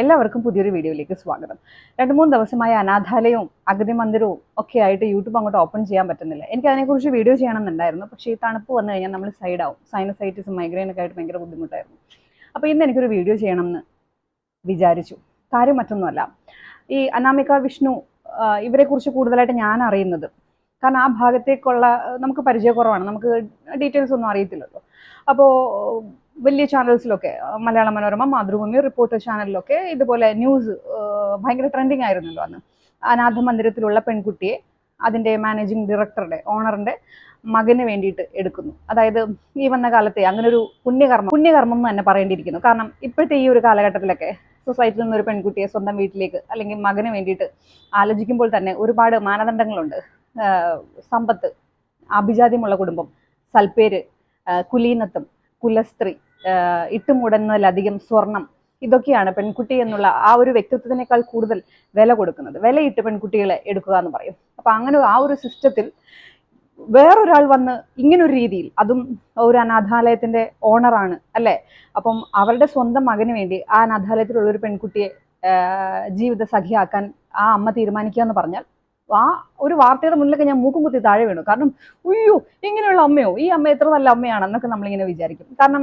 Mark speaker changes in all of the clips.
Speaker 1: എല്ലാവർക്കും പുതിയൊരു വീഡിയോയിലേക്ക് സ്വാഗതം. രണ്ട് മൂന്ന് ദിവസമായി അനാഥാലയവും അഗതി മന്ദിരവും ഒക്കെ ആയിട്ട് യൂട്യൂബ് അങ്ങോട്ട് ഓപ്പൺ ചെയ്യാൻ പറ്റുന്നില്ല. എനിക്ക് അതിനെക്കുറിച്ച് വീഡിയോ ചെയ്യണമെന്നുണ്ടായിരുന്നു. പക്ഷേ ഈ തണുപ്പ് വന്നു കഴിഞ്ഞാൽ നമ്മൾ സൈഡാവും. സൈനസൈറ്റിസും മൈഗ്രെയിനൊക്കെ ആയിട്ട് ഭയങ്കര ബുദ്ധിമുട്ടായിരുന്നു. അപ്പോൾ ഇന്ന് എനിക്കൊരു വീഡിയോ ചെയ്യണമെന്ന് വിചാരിച്ചു. കാര്യം മറ്റൊന്നുമല്ല. ഈ അനാമിക വിഷ്ണു ഇവരെക്കുറിച്ച് കൂടുതലായിട്ട് ഞാൻ അറിയുന്നത്. കാരണം ആ ഭാഗത്തേക്കുള്ള നമുക്ക് പരിചയക്കുറവാണ്. നമുക്ക് ഡീറ്റെയിൽസ് ഒന്നും അറിയത്തില്ലല്ലോ. അപ്പോൾ വലിയ ചാനൽസിലൊക്കെ മലയാള മനോരമ മാതൃഭൂമി റിപ്പോർട്ടർ ചാനലിലൊക്കെ ഇതുപോലെ ന്യൂസ് ഭയങ്കര ട്രെൻഡിങ് ആയിരുന്നല്ലോ അന്ന്. അനാഥ മന്ദിരത്തിലുള്ള പെൺകുട്ടിയെ അതിന്റെ മാനേജിങ് ഡയറക്ടറുടെ ഓണറിന്റെ മകന് വേണ്ടിയിട്ട് എടുക്കുന്നു. അതായത് ഈ വന്ന കാലത്തെ അങ്ങനെ ഒരു പുണ്യകർമ്മം പുണ്യകർമ്മം എന്ന് തന്നെ പറയേണ്ടിയിരിക്കുന്നു. കാരണം ഇപ്പോഴത്തെ ഈ ഒരു കാലഘട്ടത്തിലൊക്കെ സൊസൈറ്റിയിൽ നിന്നൊരു പെൺകുട്ടിയെ സ്വന്തം വീട്ടിലേക്ക് അല്ലെങ്കിൽ മകന് വേണ്ടിയിട്ട് ആലോചിക്കുമ്പോൾ തന്നെ ഒരുപാട് മാനദണ്ഡങ്ങളുണ്ട്. സമ്പത്ത് അഭിജാത്യമുള്ള കുടുംബം സൽപ്പേര് കുലീനത്വം കുലസ്ത്രീ ഇട്ടുമുടന്നതിലധികം സ്വർണം ഇതൊക്കെയാണ് പെൺകുട്ടി എന്നുള്ള ആ ഒരു വ്യക്തിത്വത്തിനേക്കാൾ കൂടുതൽ വില കൊടുക്കുന്നത്. വിലയിട്ട് പെൺകുട്ടികളെ എടുക്കുക എന്ന് പറയും. അപ്പൊ അങ്ങനെ ആ ഒരു സിസ്റ്റത്തിൽ വേറൊരാൾ വന്ന് ഇങ്ങനൊരു രീതിയിൽ അതും ഒരു അനാഥാലയത്തിന്റെ ഓണറാണ് അല്ലെ? അപ്പം അവരുടെ സ്വന്തം മകന് വേണ്ടി ആ അനാഥാലയത്തിലുള്ള ഒരു പെൺകുട്ടിയെ ജീവിത സഖിയാക്കാൻ ആ അമ്മ തീരുമാനിക്കുക എന്ന് പറഞ്ഞാൽ ആ ഒരു വാർത്തയുടെ മുന്നിലൊക്കെ ഞാൻ മൂക്കും കുത്തി താഴെ വീണു. കാരണം ഉയ്യോ ഇങ്ങനെയുള്ള അമ്മയോ? ഈ അമ്മ എത്ര നല്ല അമ്മയാണെന്നൊക്കെ നമ്മളിങ്ങനെ വിചാരിക്കും. കാരണം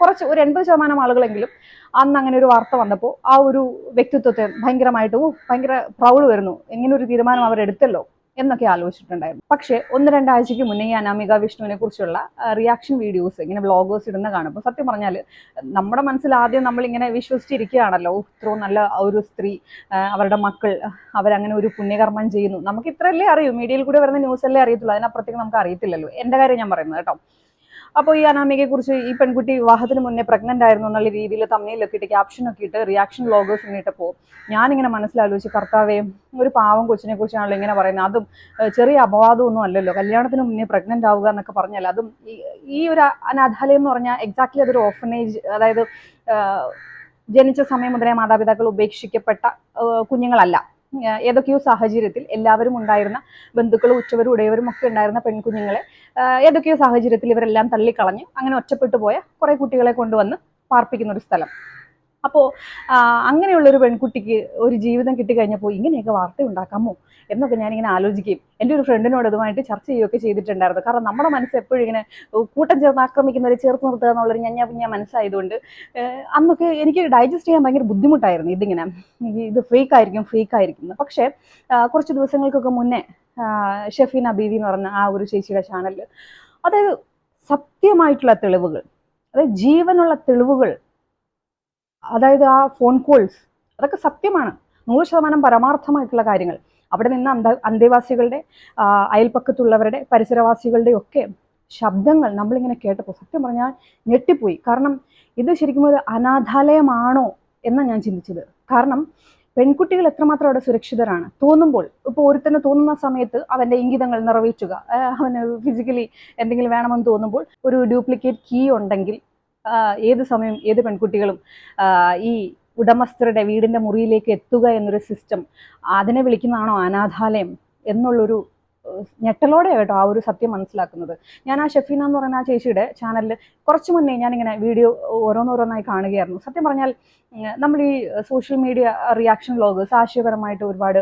Speaker 1: കുറച്ച് ഒരു എൺപത് ശതമാനം ആളുകളെങ്കിലും അന്ന് അങ്ങനെ ഒരു വാർത്ത വന്നപ്പോൾ ആ ഒരു വ്യക്തിത്വത്തെ ഭയങ്കരമായിട്ട് ഭയങ്കര പ്രൗഡ് വരുന്നു. എങ്ങനെ ഒരു തീരുമാനം അവരെടുത്തല്ലോ. എന്നൊക്കെ ആലോചിച്ചിട്ടുണ്ടായിരുന്നു. പക്ഷേ ഒന്ന് രണ്ടാഴ്ചയ്ക്ക് മുന്നേ ഈ അനാമിക വിഷ്ണുവിനെ കുറിച്ചുള്ള റിയാക്ഷൻ വീഡിയോസ് ഇങ്ങനെ വ്ളോഗേഴ്സ് ഇടുന്ന കാണുമ്പോൾ സത്യം പറഞ്ഞാൽ നമ്മുടെ മനസ്സിൽ ആദ്യം നമ്മളിങ്ങനെ വിശ്വസിച്ചിരിക്കുകയാണല്ലോ "ഓ, ഇത്രയും നല്ല ഒരു സ്ത്രീ അവരുടെ മക്കൾ അവരങ്ങനെ ഒരു പുണ്യകർമ്മം ചെയ്യുന്നു. നമുക്ക് ഇത്രയല്ലേ അറിയൂ മീഡിയയിൽ കൂടെ വരുന്ന ന്യൂസ് അല്ലേ അറിയത്തുള്ളൂ അതിനപ്പുറത്തേക്ക് നമുക്ക് അറിയത്തില്ലല്ലോ. എന്റെ കാര്യം ഞാൻ പറയുന്നത് കേട്ടോ. അപ്പോൾ ഈ അനാമികയെ കുറിച്ച് ഈ പെൺകുട്ടി വിവാഹത്തിന് മുന്നേ പ്രഗ്നന്റ് ആയിരുന്നു എന്നുള്ള രീതിയിൽ തമ്മിലൊക്കെ ഇട്ട് ക്യാപ്ഷനൊക്കെ ഇട്ട് റിയാക്ഷൻ വ്ളോഗേഴ്സ് ഇട്ടപ്പോൾ ഞാനിങ്ങനെ മനസ്സിലാലോചിച്ച് കർത്താവേയും ഒരു പാവം കൊച്ചിനെ കുറിച്ചാണല്ലോ ഇങ്ങനെ പറയുന്നത്. അതും ചെറിയ അപവാദമൊന്നും അല്ലല്ലോ. കല്യാണത്തിന് മുന്നേ പ്രഗ്നന്റ് ആവുക എന്നൊക്കെ പറഞ്ഞാൽ അതും ഈ- ഒരു അനാഥാലയം എന്ന് പറഞ്ഞാൽ എക്സാക്ട്ലി അതൊരു ഓഫനേജ് അതായത് ജനിച്ച സമയം മുതലേ മാതാപിതാക്കൾ ഉപേക്ഷിക്കപ്പെട്ട കുഞ്ഞുങ്ങളല്ല. ഏതൊക്കെയോ സാഹചര്യത്തിൽ എല്ലാവരും ഉണ്ടായിരുന്ന ബന്ധുക്കളും ഉച്ചവരും ഉടയവരും ഒക്കെ ഉണ്ടായിരുന്ന പെൺകുഞ്ഞുങ്ങളെ ഏതൊക്കെയോ സാഹചര്യത്തിൽ ഇവരെല്ലാം തള്ളിക്കളഞ്ഞ് അങ്ങനെ ഒറ്റപ്പെട്ടു പോയ കുറെ കുട്ടികളെ കൊണ്ടുവന്ന് പാർപ്പിക്കുന്ന ഒരു സ്ഥലം. അപ്പോൾ അങ്ങനെയുള്ള ഒരു പെൺകുട്ടിക്ക് ഒരു ജീവിതം കിട്ടിക്കഴിഞ്ഞപ്പോൾ ഇങ്ങനെയൊക്കെ വാർത്ത ഉണ്ടാക്കാമോ എന്നൊക്കെ ഞാനിങ്ങനെ ആലോചിക്കുകയും എന്റെ ഒരു ഫ്രണ്ടിനോട് അതുമായിട്ട് ചർച്ച ചെയ്യുകയൊക്കെ ചെയ്തിട്ടുണ്ടായിരുന്നു കാരണം നമ്മുടെ മനസ്സ് എപ്പോഴും ഇങ്ങനെ കൂട്ടം ചേർന്ന് ആക്രമിക്കുന്നവരെ ചേർത്ത് നിർത്തുക എന്നുള്ളൊരു ഞാൻ ഞാൻ മനസ്സായതുകൊണ്ട് അന്നൊക്കെ എനിക്ക് ഡൈജസ്റ്റ് ചെയ്യാൻ ഭയങ്കര ബുദ്ധിമുട്ടായിരുന്നു ഇതിങ്ങനെ ഇത് ഫേക്ക് ആയിരിക്കും ഫേക്ക് ആയിരിക്കും. പക്ഷേ കുറച്ച് ദിവസങ്ങൾക്കൊക്കെ മുന്നേ ഷെഫീന ബീവി എന്ന് പറഞ്ഞ ആ ഒരു ചേച്ചിയുടെ ചാനലിൽ അതായത് സത്യമായിട്ടുള്ള തെളിവുകൾ അതായത് ജീവനുള്ള തെളിവുകൾ അതായത് ആ ഫോൺ കോൾസ് അതൊക്കെ സത്യമാണ്. നൂറ് ശതമാനം പരമാർത്ഥമായിട്ടുള്ള കാര്യങ്ങൾ. അവിടെ നിന്ന് അന്ത അന്തേവാസികളുടെ അയൽപ്പക്കത്തുള്ളവരുടെ പരിസരവാസികളുടെ ഒക്കെ ശബ്ദങ്ങൾ നമ്മളിങ്ങനെ കേട്ടപ്പോൾ സത്യം പറഞ്ഞാൽ ഞെട്ടിപ്പോയി. കാരണം ഇത് ശരിക്കും ഒരു അനാഥാലയമാണോ എന്നാണ് ഞാൻ ചിന്തിച്ചത്. കാരണം പെൺകുട്ടികൾ എത്രമാത്രം അവിടെ സുരക്ഷിതരാണ്. തോന്നുമ്പോൾ ഇപ്പോൾ ഒരുത്തന് തോന്നുന്ന സമയത്ത് അവന്റെ ഇംഗിതങ്ങൾ നിറവേറ്റുക അവന് ഫിസിക്കലി എന്തെങ്കിലും വേണമെന്ന് തോന്നുമ്പോൾ ഒരു ഡ്യൂപ്ലിക്കേറ്റ് കീ ഉണ്ടെങ്കിൽ ഏത് സമയം ഏത് പെൺകുട്ടികളും ഈ ഉടമസ്ഥരുടെ വീടിന്റെ മുറിയിലേക്ക് എത്തുക എന്നൊരു സിസ്റ്റം അതിനെ വിളിക്കുന്നതാണോ അനാഥാലയം എന്നുള്ളൊരു ഞെട്ടലോടെ കേട്ടോ ആ ഒരു സത്യം മനസ്സിലാക്കുന്നത്. ഞാൻ ആ ഷെഫീന എന്ന് പറയുന്ന ആ ചേച്ചിയുടെ ചാനലിൽ കുറച്ച് മുന്നേ ഞാനിങ്ങനെ വീഡിയോ ഓരോന്നോരോന്നായി കാണുകയായിരുന്നു. സത്യം പറഞ്ഞാൽ നമ്മൾ ഈ സോഷ്യൽ മീഡിയ റിയാക്ഷൻ ബ്ലോഗേഴ്സ് ആശയപരമായിട്ട് ഒരുപാട്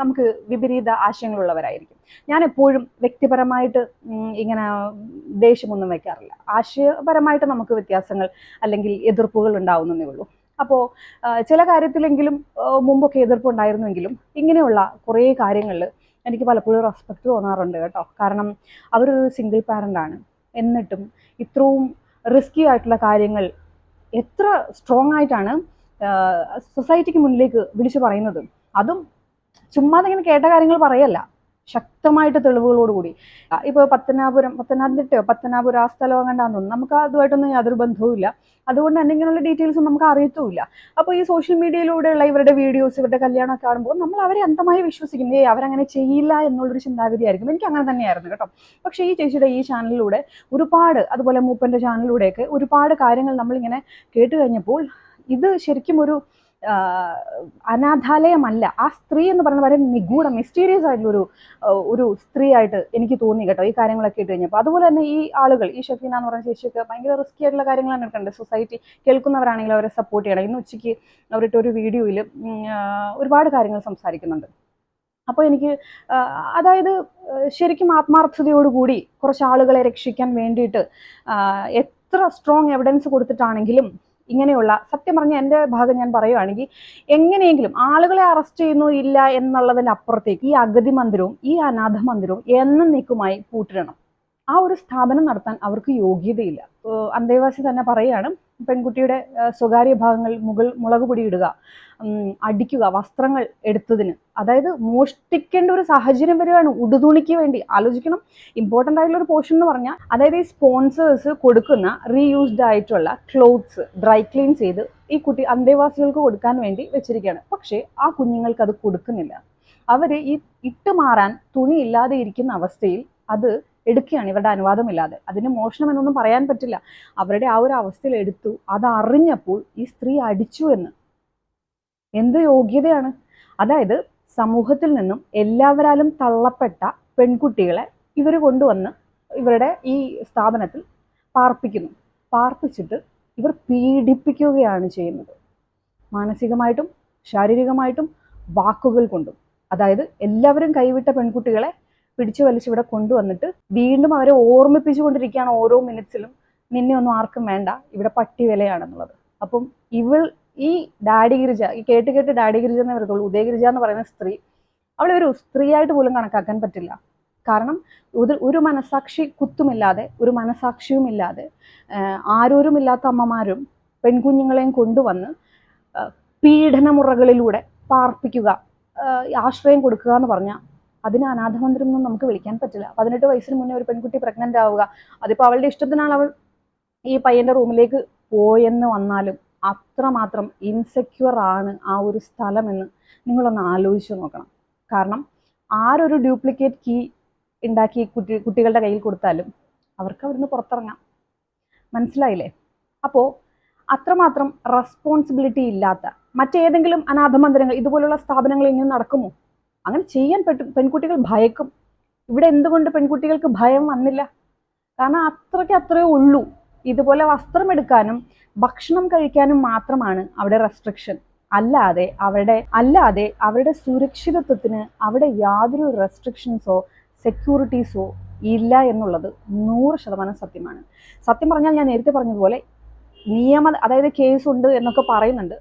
Speaker 1: നമുക്ക് വിപരീത ആശയങ്ങളുള്ളവരായിരിക്കും. ഞാൻ എപ്പോഴും വ്യക്തിപരമായിട്ട് ഇങ്ങനെ ദേഷ്യമൊന്നും വയ്ക്കാറില്ല. ആശയപരമായിട്ട് നമുക്ക് വ്യത്യാസങ്ങൾ അല്ലെങ്കിൽ എതിർപ്പുകൾ ഉണ്ടാവുന്നതേ ഉള്ളൂ. അപ്പോൾ ചില കാര്യത്തിലെങ്കിലും മുമ്പൊക്കെ എതിർപ്പുണ്ടായിരുന്നുവെങ്കിലും ഇങ്ങനെയുള്ള കുറേ കാര്യങ്ങളിൽ എനിക്ക് പലപ്പോഴും റെസ്പെക്ട് തോന്നാറുണ്ട് കേട്ടോ. കാരണം അവരൊരു സിംഗിൾ പാരന്റാണ് എന്നിട്ടും ഇത്രയും റിസ്കി ആയിട്ടുള്ള കാര്യങ്ങൾ എത്ര സ്ട്രോങ് ആയിട്ടാണ് സൊസൈറ്റിക്ക് മുന്നിലേക്ക് വിളിച്ചു പറയുന്നത്. അതും ചുമ്മാതെ ഇങ്ങനെ കേട്ട കാര്യങ്ങൾ പറയല്ല. ശക്തമായിട്ട് തെളിവുകളോടുകൂടി ഇപ്പോൾ പത്തനാപുരം പത്തനാപുരത്തെയോ പത്തനാപുരം ആ സ്ഥലം തോന്നുന്നു നമുക്ക് അതുമായിട്ടൊന്നും യാതൊരു ബന്ധവും ഇല്ല അതുകൊണ്ട് തന്നെ ഇങ്ങനെയുള്ള ഡീറ്റെയിൽസ് നമുക്ക് അറിയത്തുമില്ല. അപ്പോൾ ഈ സോഷ്യൽ മീഡിയയിലൂടെയുള്ള ഇവരുടെ വീഡിയോസ് ഇവരുടെ കല്യാണമൊക്കെ കാണുമ്പോൾ നമ്മൾ അവരെ അന്തമായി വിശ്വസിക്കും ഏ അവരങ്ങനെ ചെയ്യില്ല എന്നുള്ളൊരു ചിന്താഗതിയായിരിക്കും. എനിക്ക് അങ്ങനെ തന്നെയായിരുന്നു കേട്ടോ. പക്ഷേ ഈ ചേച്ചിയുടെ ഈ ചാനലിലൂടെ ഒരുപാട് അതുപോലെ മൂപ്പന്റെ ചാനലിലൂടെയൊക്കെ ഒരുപാട് കാര്യങ്ങൾ നമ്മളിങ്ങനെ കേട്ട് കഴിഞ്ഞപ്പോൾ ഇത് ശരിക്കും ഒരു അനാഥാലയമല്ല. ആ സ്ത്രീ എന്ന് പറയുന്നത് വളരെ നിഗൂഢ മിസ്റ്റീരിയസ് ആയിട്ടുള്ള ഒരു സ്ത്രീ ആയിട്ട് എനിക്ക് തോന്നി കേട്ടോ ഈ കാര്യങ്ങളൊക്കെ ഇട്ട് കഴിഞ്ഞപ്പോൾ. അതുപോലെ തന്നെ ഈ ആളുകൾ ഈ ഷഫീന എന്ന് പറഞ്ഞ ചേച്ചിയൊക്കെ ഭയങ്കര റിസ്കി ആയിട്ടുള്ള കാര്യങ്ങളാണ് എടുക്കേണ്ടത്. സൊസൈറ്റി കേൾക്കുന്നവരാണെങ്കിലും അവരെ സപ്പോർട്ട് ചെയ്യണം. ഇന്ന് ഉച്ചയ്ക്ക് അവരിട്ട് ഒരു വീഡിയോയിൽ ഒരുപാട് കാര്യങ്ങൾ സംസാരിക്കുന്നുണ്ട്. അപ്പോൾ എനിക്ക് അതായത് ശരിക്കും ആത്മാർത്ഥതയോടുകൂടി കുറച്ച് ആളുകളെ രക്ഷിക്കാൻ വേണ്ടിയിട്ട് എത്ര സ്ട്രോങ് എവിഡൻസ് കൊടുത്തിട്ടാണെങ്കിലും ഇങ്ങനെയുള്ള സത്യം പറഞ്ഞ എന്റെ ഭാഗം ഞാൻ പറയുവാണെങ്കിൽ എങ്ങനെയെങ്കിലും ആളുകളെ അറസ്റ്റ് ചെയ്യുന്നു ഇല്ല എന്നുള്ളതിനപ്പുറത്തേക്ക് ഈ അഗതി മന്ദിരവും ഈ അനാഥ മന്ദിരവും എന്നേക്കുമായി പൂട്ടിടണം. ആ ഒരു സ്ഥാപനം നടത്താൻ അവർക്ക് യോഗ്യതയില്ല. അന്തേവാസി തന്നെ പറയുകയാണ് പെൺകുട്ടിയുടെ സ്വകാര്യ ഭാഗങ്ങൾ മുകൾ മുളക് ഇടുക അടിക്കുക വസ്ത്രങ്ങൾ എടുത്തതിന്. അതായത് മോഷ്ടിക്കേണ്ട ഒരു സാഹചര്യം വരികയാണ് ഉടുതുണിക്ക് വേണ്ടി. ആലോചിക്കണം ഇമ്പോർട്ടന്റ് ആയിട്ടുള്ള ഒരു പോർഷൻ എന്ന് പറഞ്ഞാൽ അതായത് ഈ സ്പോൺസേഴ്സ് കൊടുക്കുന്ന റീയൂസ്ഡ് ആയിട്ടുള്ള ക്ലോത്ത്സ് ഡ്രൈ ക്ലീൻ ചെയ്ത് ഈ കുട്ടി അന്തേവാസികൾക്ക് കൊടുക്കാൻ വേണ്ടി വെച്ചിരിക്കുകയാണ്. പക്ഷേ ആ കുഞ്ഞുങ്ങൾക്ക് അത് കൊടുക്കുന്നില്ല. അവർ ഈ ഇട്ട് മാറാൻ തുണി ഇല്ലാതെ ഇരിക്കുന്ന അവസ്ഥയിൽ അത് എടുക്കുകയാണ് ഇവരുടെ അനുവാദമില്ലാതെ. അതിന് മോഷണം എന്നൊന്നും പറയാൻ പറ്റില്ല. അവരുടെ ആ ഒരു അവസ്ഥയിൽ എടുത്തു. അത് അറിഞ്ഞപ്പോൾ ഈ സ്ത്രീ അടിച്ചു എന്ന്. എന്ത് യോഗ്യതയാണ്? അതായത് സമൂഹത്തിൽ നിന്നും എല്ലാവരാലും തള്ളപ്പെട്ട പെൺകുട്ടികളെ ഇവർ കൊണ്ടുവന്ന് ഇവരുടെ ഈ സ്ഥാപനത്തിൽ പാർപ്പിക്കുന്നു. പാർപ്പിച്ചിട്ട് ഇവർ പീഡിപ്പിക്കുകയാണ് ചെയ്യുന്നത്. മാനസികമായിട്ടും ശാരീരികമായിട്ടും വാക്കുകൾ കൊണ്ടും. അതായത് എല്ലാവരും കൈവിട്ട പെൺകുട്ടികളെ പിടിച്ചു വലിച്ച് ഇവിടെ കൊണ്ടുവന്നിട്ട് വീണ്ടും അവരെ ഓർമ്മിപ്പിച്ചുകൊണ്ടിരിക്കുകയാണ് ഓരോ മിനിറ്റ്സിലും നിന്നെ ഒന്നും ആർക്കും വേണ്ട ഇവിടെ പട്ടി വിലയാണെന്നുള്ളത്. അപ്പം ഇവൾ ഈ ഡാഡി ഗിരിജ ഈ കേട്ട് കേട്ട് ഡാഡി ഗിരിജ എന്ന് വരത്തുള്ളൂ ഉദയഗിരിജ എന്ന് പറയുന്ന സ്ത്രീ അവളെ ഒരു സ്ത്രീയായിട്ട് പോലും കണക്കാക്കാൻ പറ്റില്ല. കാരണം ഒരു മനസാക്ഷി കുത്തുമില്ലാതെ ഒരു മനസാക്ഷിയും ഇല്ലാതെ ആരോരും ആരോരുമില്ലാത്ത അമ്മമാരും പെൺകുഞ്ഞുങ്ങളെയും കൊണ്ടുവന്ന് പീഡനമുറകളിലൂടെ പാർപ്പിക്കുക ആശ്രയം കൊടുക്കുക എന്ന് പറഞ്ഞാൽ അതിന് അനാഥമന്ത്രം ഒന്നും നമുക്ക് വിളിക്കാൻ പറ്റില്ല. പതിനെട്ട് വയസ്സിന് മുന്നേ ഒരു പെൺകുട്ടി പ്രഗ്നന്റ് ആവുക. അതിപ്പോൾ അവളുടെ ഇഷ്ടത്തിനാണ് അവൾ ഈ പയ്യന്റെ റൂമിലേക്ക് പോയെന്ന് വന്നാലും അത്രമാത്രം ഇൻസെക്യൂർ ആണ് ആ ഒരു സ്ഥലമെന്ന് നിങ്ങളൊന്ന് ആലോചിച്ച് നോക്കണം. കാരണം ആരൊരു ഡ്യൂപ്ലിക്കേറ്റ് കീ ഉണ്ടാക്കി കുട്ടി കുട്ടികളുടെ കയ്യിൽ കൊടുത്താലും അവർക്ക് അവിടുന്ന് പുറത്തിറങ്ങാം. മനസ്സിലായില്ലേ? അപ്പോൾ അത്രമാത്രം റെസ്പോൺസിബിലിറ്റി ഇല്ലാത്ത മറ്റേതെങ്കിലും അനാഥ മന്ദിരങ്ങൾ ഇതുപോലുള്ള സ്ഥാപനങ്ങൾ ഇങ്ങനെ നടക്കുമോ? അങ്ങനെ ചെയ്യാൻ പെൺകുട്ടികൾ ഭയക്കും. ഇവിടെ എന്തുകൊണ്ട് പെൺകുട്ടികൾക്ക് ഭയം വന്നില്ല? കാരണം അത്രയ്ക്ക് അത്രയേ ഉള്ളൂ. ഇതുപോലെ വസ്ത്രം എടുക്കാനും ഭക്ഷണം കഴിക്കാനും മാത്രമാണ് അവിടെ റെസ്ട്രിക്ഷൻ അല്ലാതെ അവരുടെ അല്ലാതെ അവരുടെ സുരക്ഷിതത്വത്തിന് അവിടെ യാതൊരു റെസ്ട്രിക്ഷൻസോ സെക്യൂരിറ്റീസോ ഇല്ല എന്നുള്ളത് നൂറ് ശതമാനം സത്യമാണ്. സത്യം പറഞ്ഞാൽ ഞാൻ നേരത്തെ പറഞ്ഞതുപോലെ നിയമ അതായത് കേസ് ഉണ്ട് എന്നൊക്കെ പറയുന്നുണ്ട്.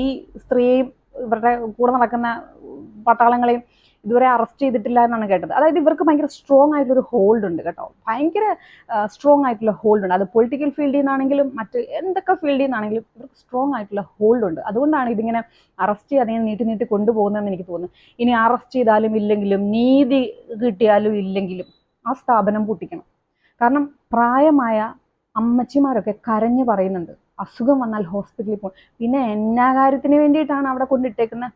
Speaker 1: ഈ സ്ത്രീയെയും ഇവരുടെ കൂടെ നടക്കുന്ന പട്ടാളങ്ങളെയും ഇതുവരെ അറസ്റ്റ് ചെയ്തിട്ടില്ല എന്നാണ് കേട്ടത്. അതായത് ഇവർക്ക് ഭയങ്കര സ്ട്രോങ് ആയിട്ടുള്ളൊരു ഹോൾഡ് ഉണ്ട് കേട്ടോ. ഭയങ്കര സ്ട്രോങ് ആയിട്ടുള്ള ഹോൾഡ് ഉണ്ട്. അത് പൊളിറ്റിക്കൽ ഫീൽഡിൽ നിന്നാണെങ്കിലും മറ്റ് എന്തൊക്കെ ഫീൽഡിൽ നിന്നാണെങ്കിലും ഇവർക്ക് സ്ട്രോങ് ആയിട്ടുള്ള ഹോൾഡ് ഉണ്ട്. അതുകൊണ്ടാണ് ഇതിങ്ങനെ അറസ്റ്റ് ചെയ്ത് അതിനെ നീട്ടി നീട്ടി കൊണ്ടുപോകുന്നതെന്ന് എനിക്ക് തോന്നുന്നു. ഇനി അറസ്റ്റ് ചെയ്താലും ഇല്ലെങ്കിലും നീതി കിട്ടിയാലും ഇല്ലെങ്കിലും ആ സ്ഥാപനം പൂട്ടിക്കണം. കാരണം പ്രായമായ അമ്മച്ചിമാരൊക്കെ കരഞ്ഞു പറയുന്നുണ്ട്. അസുഖം വന്നാൽ ഹോസ്പിറ്റലിൽ പോകും പിന്നെ എന്നാ കാര്യത്തിന് വേണ്ടിയിട്ടാണ് അവിടെ കൊണ്ടിട്ടേക്കുന്നത്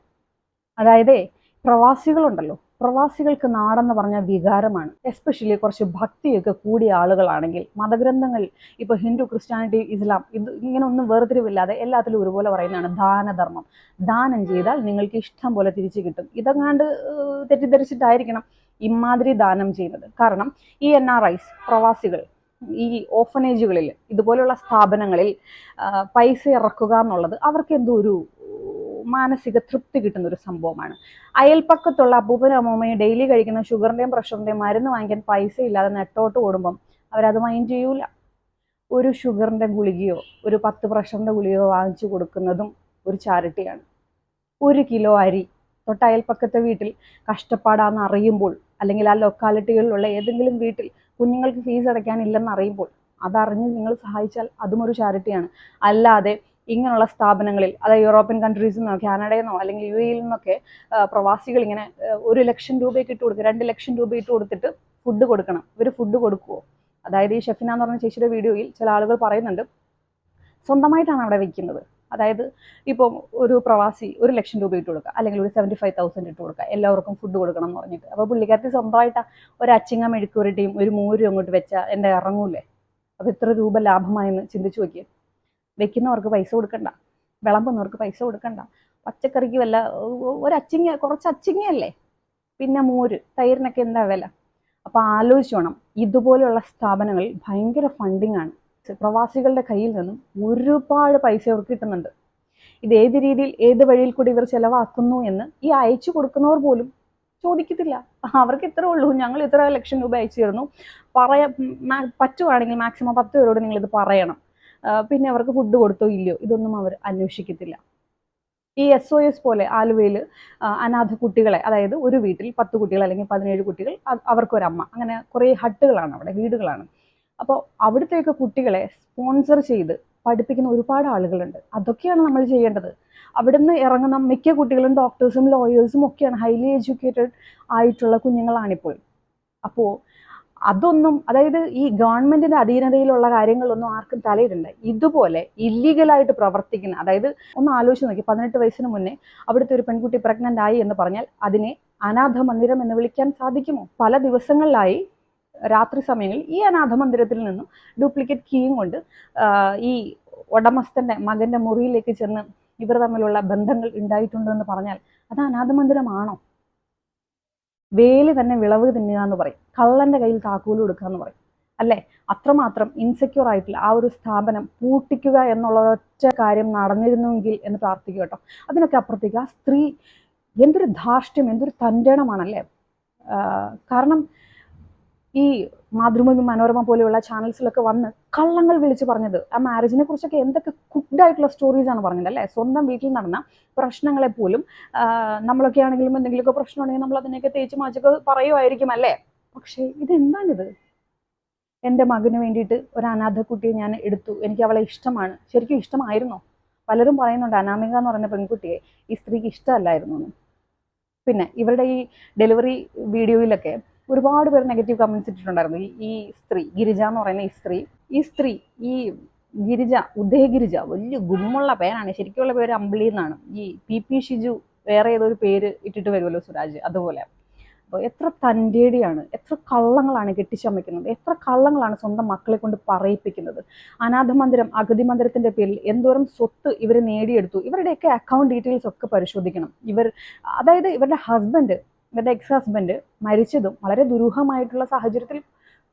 Speaker 1: അതായത് പ്രവാസികളുണ്ടല്ലോ. പ്രവാസികൾക്ക് നാടെന്ന് പറഞ്ഞ വികാരമാണ്. എസ്പെഷ്യലി കുറച്ച് ഭക്തിയൊക്കെ കൂടിയ ആളുകളാണെങ്കിൽ മതഗ്രന്ഥങ്ങൾ ഇപ്പോൾ ഹിന്ദു ക്രിസ്ത്യാനിറ്റി ഇസ്ലാം ഇത് ഇങ്ങനെ ഒന്നും വേർതിരിവില്ലാതെ എല്ലാത്തിലും ഒരുപോലെ പറയുന്നതാണ് ദാനധർമ്മം. ദാനം ചെയ്താൽ നിങ്ങൾക്ക് ഇഷ്ടം പോലെ തിരിച്ചു കിട്ടും. ഇതങ്ങാണ്ട് തെറ്റിദ്ധരിച്ചിട്ടായിരിക്കണം ഇമാതിരി ദാനം ചെയ്യുന്നത്. കാരണം ഈ എൻ ആർ ഐസ് പ്രവാസികൾ ഈ ഓഫനേജുകളിൽ ഇതുപോലെയുള്ള സ്ഥാപനങ്ങളിൽ പൈസ ഇറക്കുക എന്നുള്ളത് അവർക്ക് എന്തോ ഒരു മാനസിക തൃപ്തി കിട്ടുന്ന ഒരു സംഭവമാണ്. അയൽപ്പക്കത്തുള്ള അപ്പൂപ്പനും അമ്മൂമ്മയും ഡെയിലി കഴിക്കുന്ന ഷുഗറിന്റെയും പ്രഷറിന്റെയും മരുന്ന് വാങ്ങിക്കാൻ പൈസ ഇല്ലാതെ നെട്ടോട്ട് ഓടുമ്പം അവരത് മൈൻഡ് ചെയ്യൂല. ഒരു ഷുഗറിന്റെ ഗുളികയോ ഒരു പത്ത് പ്രഷറിന്റെ ഗുളികയോ വാങ്ങിച്ചു കൊടുക്കുന്നതും ഒരു ചാരിറ്റിയാണ്. ഒരു കിലോ അരി തൊട്ട് അയൽപ്പക്കത്തെ വീട്ടിൽ കഷ്ടപ്പാടാന്ന് അറിയുമ്പോൾ അല്ലെങ്കിൽ ആ ലൊക്കാലിറ്റികളിലുള്ള ഏതെങ്കിലും വീട്ടിൽ കുഞ്ഞുങ്ങൾക്ക് ഫീസ് അടയ്ക്കാനില്ലെന്ന് അറിയുമ്പോൾ അതറിഞ്ഞ് നിങ്ങൾ സഹായിച്ചാൽ അതും ഒരു ചാരിറ്റിയാണ് അല്ലാതെ ഇങ്ങനെയുള്ള സ്ഥാപനങ്ങളിൽ അതായത് യൂറോപ്യൻ കൺട്രീസിൽ നിന്നോ കാനഡയിൽ നിന്നോ അല്ലെങ്കിൽ യു എയിൽ നിന്നൊക്കെ പ്രവാസികൾ ഇങ്ങനെ ഒരു ലക്ഷം രൂപയ്ക്ക് ഇട്ട് കൊടുക്കുക രണ്ട് ലക്ഷം രൂപ ഇട്ട് കൊടുത്തിട്ട് ഫുഡ് കൊടുക്കണം. ഇവർ ഫുഡ് കൊടുക്കുമോ അതായത് ഈ ഷെഫിന എന്ന് പറഞ്ഞ ചേച്ചിയുടെ വീഡിയോയിൽ ചില ആളുകൾ പറയുന്നുണ്ട് സ്വന്തമായിട്ടാണ് അവിടെ വെക്കുന്നത്. അതായത് ഇപ്പം ഒരു പ്രവാസി ഒരു ലക്ഷം രൂപ ഇട്ട് കൊടുക്കുക അല്ലെങ്കിൽ ഒരു സെവന്റി ഫൈവ് തൗസൻഡ് ഇട്ട് കൊടുക്കുക എല്ലാവർക്കും ഫുഡ് കൊടുക്കണം എന്ന് പറഞ്ഞിട്ട്. അപ്പോൾ പുള്ളിക്കാരത്തി സ്വന്തമായിട്ട് ഒരു അച്ചിങ്ങ മെഴുക്കുരുട്ടിയും ഒരു മോരും അങ്ങോട്ട് വെച്ചാൽ എന്റെ ഇറങ്ങൂലേ അപ്പോൾ ഇത്ര രൂപ ലാഭമായെന്ന് ചിന്തിച്ചു നോക്കിയത് വെക്കുന്നവർക്ക് പൈസ കൊടുക്കണ്ട വിളമ്പുന്നവർക്ക് പൈസ കൊടുക്കണ്ട. പച്ചക്കറിക്ക് വല്ല ഒരു അച്ചിങ്ങ കുറച്ച് അച്ചിങ്ങയല്ലേ? പിന്നെ മോര് തൈരിനൊക്കെ എന്താ വില? അപ്പോൾ ആലോചിച്ച് വേണം. ഇതുപോലെയുള്ള സ്ഥാപനങ്ങൾ ഭയങ്കര ഫണ്ടിങ് ആണ്. പ്രവാസികളുടെ കയ്യിൽ നിന്നും ഒരുപാട് പൈസ അവർക്ക് കിട്ടുന്നുണ്ട്. ഇത് ഏത് രീതിയിൽ ഏത് വഴിയിൽ കൂടി ഇവർ ചെലവാക്കുന്നു എന്ന് ഈ അയച്ചു കൊടുക്കുന്നവർ പോലും ചോദിക്കത്തില്ല. അവർക്ക് ഇത്രേ ഉള്ളൂ. ഞങ്ങൾ ഇത്ര ലക്ഷം രൂപ അയച്ചു തരുന്നു. പറയാ പറ്റുവാണെങ്കിൽ മാക്സിമം പത്ത് പേരോട് നിങ്ങൾ ഇത് പറയണം. പിന്നെ അവർക്ക് ഫുഡ് കൊടുത്തോ ഇല്ലയോ ഇതൊന്നും അവർ അന്വേഷിക്കത്തില്ല. ഈ എസ് ഒ എസ് പോലെ ആലുവയിൽ അനാഥ കുട്ടികളെ അതായത് ഒരു വീട്ടിൽ പത്ത് കുട്ടികൾ അല്ലെങ്കിൽ പതിനേഴ് കുട്ടികൾ അവർക്കൊരമ്മ. അങ്ങനെ കുറേ ഹട്ടുകളാണ് അവിടെ വീടുകളാണ്. അപ്പോൾ അവിടുത്തെയൊക്കെ കുട്ടികളെ സ്പോൺസർ ചെയ്ത് പഠിപ്പിക്കുന്ന ഒരുപാട് ആളുകളുണ്ട്. അതൊക്കെയാണ് നമ്മൾ ചെയ്യേണ്ടത്. അവിടുന്ന് ഇറങ്ങുന്ന മിക്ക കുട്ടികളും ഡോക്ടേഴ്സും ലോയേഴ്സും ഒക്കെയാണ്. ഹൈലി എഡ്യൂക്കേറ്റഡ് ആയിട്ടുള്ള കുഞ്ഞുങ്ങളാണിപ്പോൾ. അപ്പോൾ അതൊന്നും അതായത് ഈ ഗവൺമെന്റിന്റെ അധീനതയിലുള്ള കാര്യങ്ങളൊന്നും ആർക്കും തലയിടണ്ട. ഇതുപോലെ ഇല്ലീഗലായിട്ട് പ്രവർത്തിക്കുന്ന അതായത് ഒന്ന് ആലോചിച്ച് നോക്കി. പതിനെട്ട് വയസ്സിന് മുന്നേ അവിടുത്തെ ഒരു പെൺകുട്ടി പ്രഗ്നന്റ് ആയി എന്ന് പറഞ്ഞാൽ അതിനെ അനാഥ മന്ദിരം എന്ന് വിളിക്കാൻ സാധിക്കുമോ? പല ദിവസങ്ങളിലായി രാത്രി സമയങ്ങളിൽ ഈ അനാഥ മന്ദിരത്തിൽ നിന്നും ഡ്യൂപ്ലിക്കേറ്റ് കീയും കൊണ്ട് ഈ ഉടമസ്ഥന്റെ മകന്റെ മുറിയിലേക്ക് ചെന്ന് ഇവർ തമ്മിലുള്ള ബന്ധങ്ങൾ ഉണ്ടായിട്ടുണ്ടെന്ന് പറഞ്ഞാൽ അത് അനാഥ മന്ദിരമാണോ? വേലി തന്നെ വിളവ് തിന്നുക എന്ന് പറയും. കള്ളന്റെ കയ്യിൽ താക്കോൽ കൊടുക്കുക എന്ന് പറയും. അല്ലേ? അത്രമാത്രം ഇൻസെക്യൂർ ആയിട്ടുള്ള ആ ഒരു സ്ഥാപനം പൂട്ടിക്കുക എന്നുള്ള ഒറ്റ കാര്യം നടന്നിരുന്നുവെങ്കിൽ എന്ന് പ്രാർത്ഥിക്കുക കേട്ടോ. അതിനൊക്കെ അപ്പുറത്തേക്ക് ആ സ്ത്രീ എന്തൊരു ധാർഷ്ട്യം എന്തൊരു തന്റെണമാണല്ലേ കാരണം ഈ മാതൃഭൂമി മനോരമ പോലെയുള്ള ചാനൽസിലൊക്കെ വന്ന് കള്ളങ്ങൾ വിളിച്ച് പറഞ്ഞത്. ആ മാരേജിനെ കുറിച്ചൊക്കെ എന്തൊക്കെ കുക്ഡ് ആയിട്ടുള്ള സ്റ്റോറീസ് ആണ് പറഞ്ഞത് അല്ലേ? സ്വന്തം വീട്ടിൽ നടന്ന പ്രശ്നങ്ങളെ പോലും നമ്മളൊക്കെ ആണെങ്കിലും എന്തെങ്കിലുമൊക്കെ പ്രശ്നമുണ്ടെങ്കിൽ നമ്മൾ അതിനെയൊക്കെ തേച്ച് മാച്ചൊക്കെ പറയുമായിരിക്കും അല്ലേ? പക്ഷേ ഇതെന്താണിത്? എന്റെ മകന് വേണ്ടിയിട്ട് ഒരു അനാഥ കുട്ടിയെ ഞാൻ എടുത്തു. എനിക്ക് അവളെ ഇഷ്ടമാണ്. ശരിക്കും ഇഷ്ടമായിരുന്നോ? പലരും പറയുന്നുണ്ട് അനാമിക എന്ന് പറയുന്ന പെൺകുട്ടിയെ ഈ സ്ത്രീക്ക് ഇഷ്ടമല്ലായിരുന്നു പിന്നെ ഇവരുടെ ഈ ഡെലിവറി വീഡിയോയിലൊക്കെ ഒരുപാട് പേർ നെഗറ്റീവ് കമൻസ് ഇട്ടിട്ടുണ്ടായിരുന്നു. ഈ സ്ത്രീ ഗിരിജ എന്ന് പറയുന്ന ഈ സ്ത്രീ ഈ സ്ത്രീ ഈ ഗിരിജ ഉദയഗിരിജ വലിയ ഗുമ്മുള്ള പേരാണ്. ശരിക്കുള്ള പേര് അമ്പിളി എന്നാണ്. ഈ പി പി ഷിജു വേറെ ഏതൊരു പേര് ഇട്ടിട്ട് വരുമല്ലോ സുരാജ് അതുപോലെ. അപ്പോൾ എത്ര തന്റെടിയാണ് എത്ര കള്ളങ്ങളാണ് കെട്ടിച്ചമയ്ക്കുന്നത് എത്ര കള്ളങ്ങളാണ് സ്വന്തം മക്കളെ കൊണ്ട് പറയിപ്പിക്കുന്നത്. അനാഥ മന്ദിരം അഗതി മന്ദിരത്തിന്റെ പേരിൽ എന്തോരം സ്വത്ത് ഇവർ നേടിയെടുത്തു. ഇവരുടെയൊക്കെ അക്കൗണ്ട് ഡീറ്റെയിൽസ് ഒക്കെ പരിശോധിക്കണം. ഇവർ അതായത് ഇവരുടെ ഹസ്ബൻഡ് ഇവരുടെ എക്സ് ഹസ്ബൻഡ് മരിച്ചതും വളരെ ദുരൂഹമായിട്ടുള്ള സാഹചര്യത്തിൽ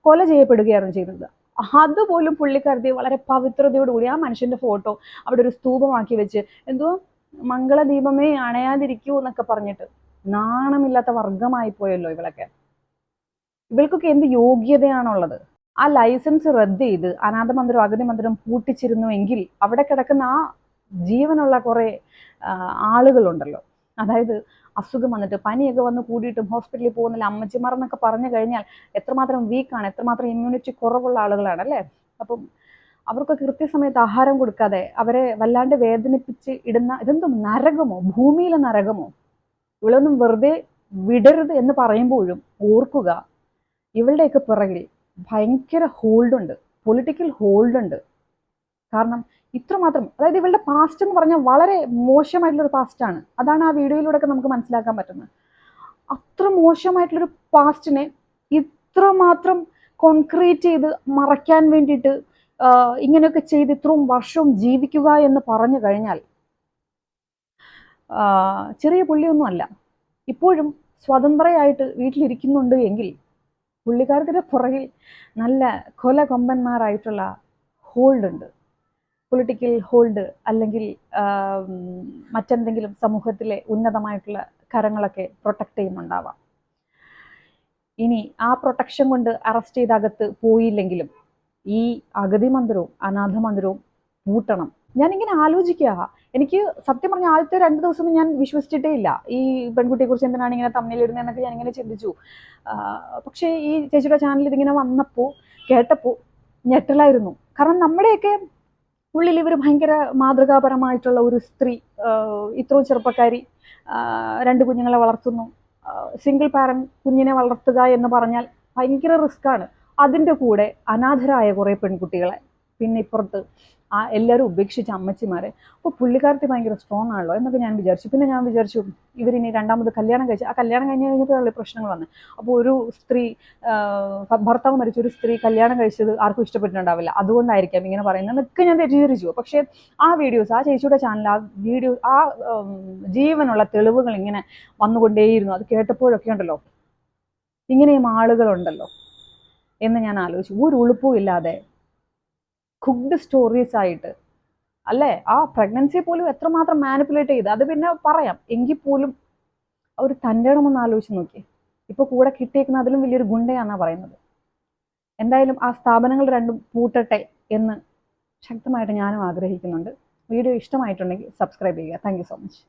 Speaker 1: കൊല ചെയ്യപ്പെടുകയാണ് ചെയ്യുന്നത് അതുപോലും പുള്ളിക്കാരത്തി വളരെ പവിത്രതയോടുകൂടി ആ മനുഷ്യന്റെ ഫോട്ടോ അവിടെ ഒരു സ്തൂപമാക്കി വെച്ച് എന്തോ മംഗളദീപമേ അണയാതിരിക്കൂ എന്നൊക്കെ പറഞ്ഞിട്ട് നാണമില്ലാത്ത വർഗമായി പോയല്ലോ ഇവളൊക്കെ. ഇവൾക്കൊക്കെ എന്ത് യോഗ്യതയാണുള്ളത്? ആ ലൈസൻസ് റദ്ദ് ചെയ്ത് അനാഥ മന്ദിരം അഗതി മന്ദിരം പൂട്ടിച്ചിരുന്നുവെങ്കിൽ അവിടെ കിടക്കുന്ന ആ ജീവനുള്ള കുറെ ആളുകളുണ്ടല്ലോ. അതായത് അസുഖം വന്നിട്ട് പനിയൊക്കെ വന്ന് കൂടിയിട്ടും ഹോസ്പിറ്റലിൽ പോകുന്നില്ല അമ്മച്ചിമാർ എന്നൊക്കെ പറഞ്ഞു കഴിഞ്ഞാൽ എത്രമാത്രം വീക്കാണ് എത്രമാത്രം ഇമ്മ്യൂണിറ്റി കുറവുള്ള ആളുകളാണ് അല്ലേ? അപ്പം അവർക്ക് കൃത്യസമയത്ത് ആഹാരം കൊടുക്കാതെ അവരെ വല്ലാണ്ട് വേദനിപ്പിച്ച് ഇടുന്ന ഇതെന്തോ നരകമോ? ഭൂമിയിലെ നരകമോ? ഇവളൊന്നും വെറുതെ വിടരുത് എന്ന് പറയുമ്പോഴും ഓർക്കുക ഇവളുടെയൊക്കെ പിറകിൽ ഭയങ്കര ഹോൾഡുണ്ട് പൊളിറ്റിക്കൽ ഹോൾഡ് ഉണ്ട്. കാരണം ഇത്രമാത്രം അതായത് ഇവളുടെ പാസ്റ്റ് എന്ന് പറഞ്ഞാൽ വളരെ മോശമായിട്ടുള്ളൊരു പാസ്റ്റാണ് അതാണ് ആ വീഡിയോയിലൂടെ ഒക്കെ നമുക്ക് മനസ്സിലാക്കാൻ പറ്റുന്നത്. അത്ര മോശമായിട്ടുള്ളൊരു പാസ്റ്റിനെ ഇത്രമാത്രം കോൺക്രീറ്റ് ചെയ്ത് മറയ്ക്കാൻ വേണ്ടിയിട്ട് ഇങ്ങനെയൊക്കെ ചെയ്ത് ഇത്രയും വർഷവും ജീവിക്കുക എന്ന് പറഞ്ഞു കഴിഞ്ഞാൽ ചെറിയ പുള്ളിയൊന്നും അല്ല. ഇപ്പോഴും സ്വതന്ത്രയായിട്ട് വീട്ടിലിരിക്കുന്നുണ്ട് എങ്കിൽ പുള്ളിക്കാരത്തിന്റെ പുറകിൽ നല്ല കൊല കൊമ്പന്മാരായിട്ടുള്ള ഹോൾഡ് ഉണ്ട് പൊളിറ്റിക്കൽ ഹോൾഡ് അല്ലെങ്കിൽ മറ്റെന്തെങ്കിലും സമൂഹത്തിലെ ഉന്നതമായിട്ടുള്ള കരങ്ങളൊക്കെ പ്രൊട്ടക്റ്റ് ചെയ്യുന്നുണ്ടാവാം. ഇനി ആ പ്രൊട്ടക്ഷൻ കൊണ്ട് അറസ്റ്റ് ചെയ്ത് അകത്ത് പോയില്ലെങ്കിലും ഈ അഗതി മന്ദിരവും അനാഥ മന്ദിരവും പൂട്ടണം. ഞാനിങ്ങനെ ആലോചിക്കുക. എനിക്ക് സത്യം പറഞ്ഞ ആദ്യത്തെ രണ്ട് ദിവസം ഞാൻ വിശ്വസിച്ചിട്ടേ ഇല്ല. ഈ പെൺകുട്ടിയെ കുറിച്ച് എന്തിനാണ് ഇങ്ങനെ തമ്മിലിടുന്നതെന്നൊക്കെ ഞാൻ ഇങ്ങനെ ചിന്തിച്ചു. പക്ഷേ ഈ ചേച്ചിയുടെ ചാനൽ ഇതിങ്ങനെ വന്നപ്പോൾ കേട്ടപ്പോൾ ഞെട്ടലായിരുന്നു. കാരണം നമ്മുടെയൊക്കെ ഉള്ളിൽ ഇവർ ഭയങ്കര മാതൃകാപരമായിട്ടുള്ള ഒരു സ്ത്രീ ഇത്രയും ചെറുപ്പക്കാരി രണ്ട് കുഞ്ഞുങ്ങളെ വളർത്തുന്നു. സിംഗിൾ പാരൻ കുഞ്ഞിനെ വളർത്തുക എന്ന് പറഞ്ഞാൽ ഭയങ്കര റിസ്ക്കാണ് അതിന്റെ കൂടെ അനാഥരായ കുറേ പെൺകുട്ടികളെ പിന്നെ ഇപ്പുറത്ത് ആ എല്ലാവരും ഉപേക്ഷിച്ച അമ്മച്ചിമാരെ അപ്പോൾ പുള്ളിക്കാരത്തി ഭയങ്കര സ്ട്രോങ് ആണല്ലോ എന്നൊക്കെ ഞാൻ വിചാരിച്ചു. പിന്നെ ഞാൻ വിചാരിച്ചു ഇവരിനി രണ്ടാമത് കല്യാണം കഴിച്ചു ആ കല്യാണം കഴിഞ്ഞ് കഴിഞ്ഞപ്പോഴുള്ള പ്രശ്നങ്ങൾ വന്നത് അപ്പോൾ ഒരു സ്ത്രീ ഭർത്താവ് മരിച്ച ഒരു സ്ത്രീ കല്യാണം കഴിച്ചത് ആർക്കും ഇഷ്ടപ്പെട്ടിട്ടുണ്ടാവില്ല. അതുകൊണ്ടായിരിക്കാം ഇങ്ങനെ പറയുന്നത് എന്നൊക്കെ ഞാൻ തെറ്റിദ്ധരിച്ചു. പക്ഷേ ആ വീഡിയോസ് ആ ചേച്ചിയുടെ ചാനൽ ആ വീഡിയോ ആ ജീവനുള്ള തെളിവുകൾ ഇങ്ങനെ വന്നുകൊണ്ടേയിരുന്നു. അത് കേട്ടപ്പോഴൊക്കെ ഉണ്ടല്ലോ ഇങ്ങനെയും ആളുകളുണ്ടല്ലോ എന്ന് ഞാൻ ആലോചിച്ചു. ഒരു ഉളുപ്പും ഇല്ലാതെ കുക്ഡ് സ്റ്റോറീസ് ആയിട്ട്. അല്ലേ? ആ പ്രഗ്നൻസിയെ പോലും എത്രമാത്രം മാനിപ്പുലേറ്റ് ചെയ്ത്. അത് പിന്നെ പറയാം. എങ്കിൽ പോലും ഒരു തന്റെ ഇടമൊന്ന് ആലോചിച്ച് നോക്കി ഇപ്പോൾ കൂടെ കിട്ടിയേക്കുന്ന അതിലും വലിയൊരു ഗുണ്ടയാണെന്നാണ് പറയുന്നത്. എന്തായാലും ആ സ്ഥാപനങ്ങൾ രണ്ടും പൂട്ടട്ടെ എന്ന് ശക്തമായിട്ട് ഞാനും ആഗ്രഹിക്കുന്നുണ്ട്. വീഡിയോ ഇഷ്ടമായിട്ടുണ്ടെങ്കിൽ സബ്സ്ക്രൈബ് ചെയ്യുക. Thank so much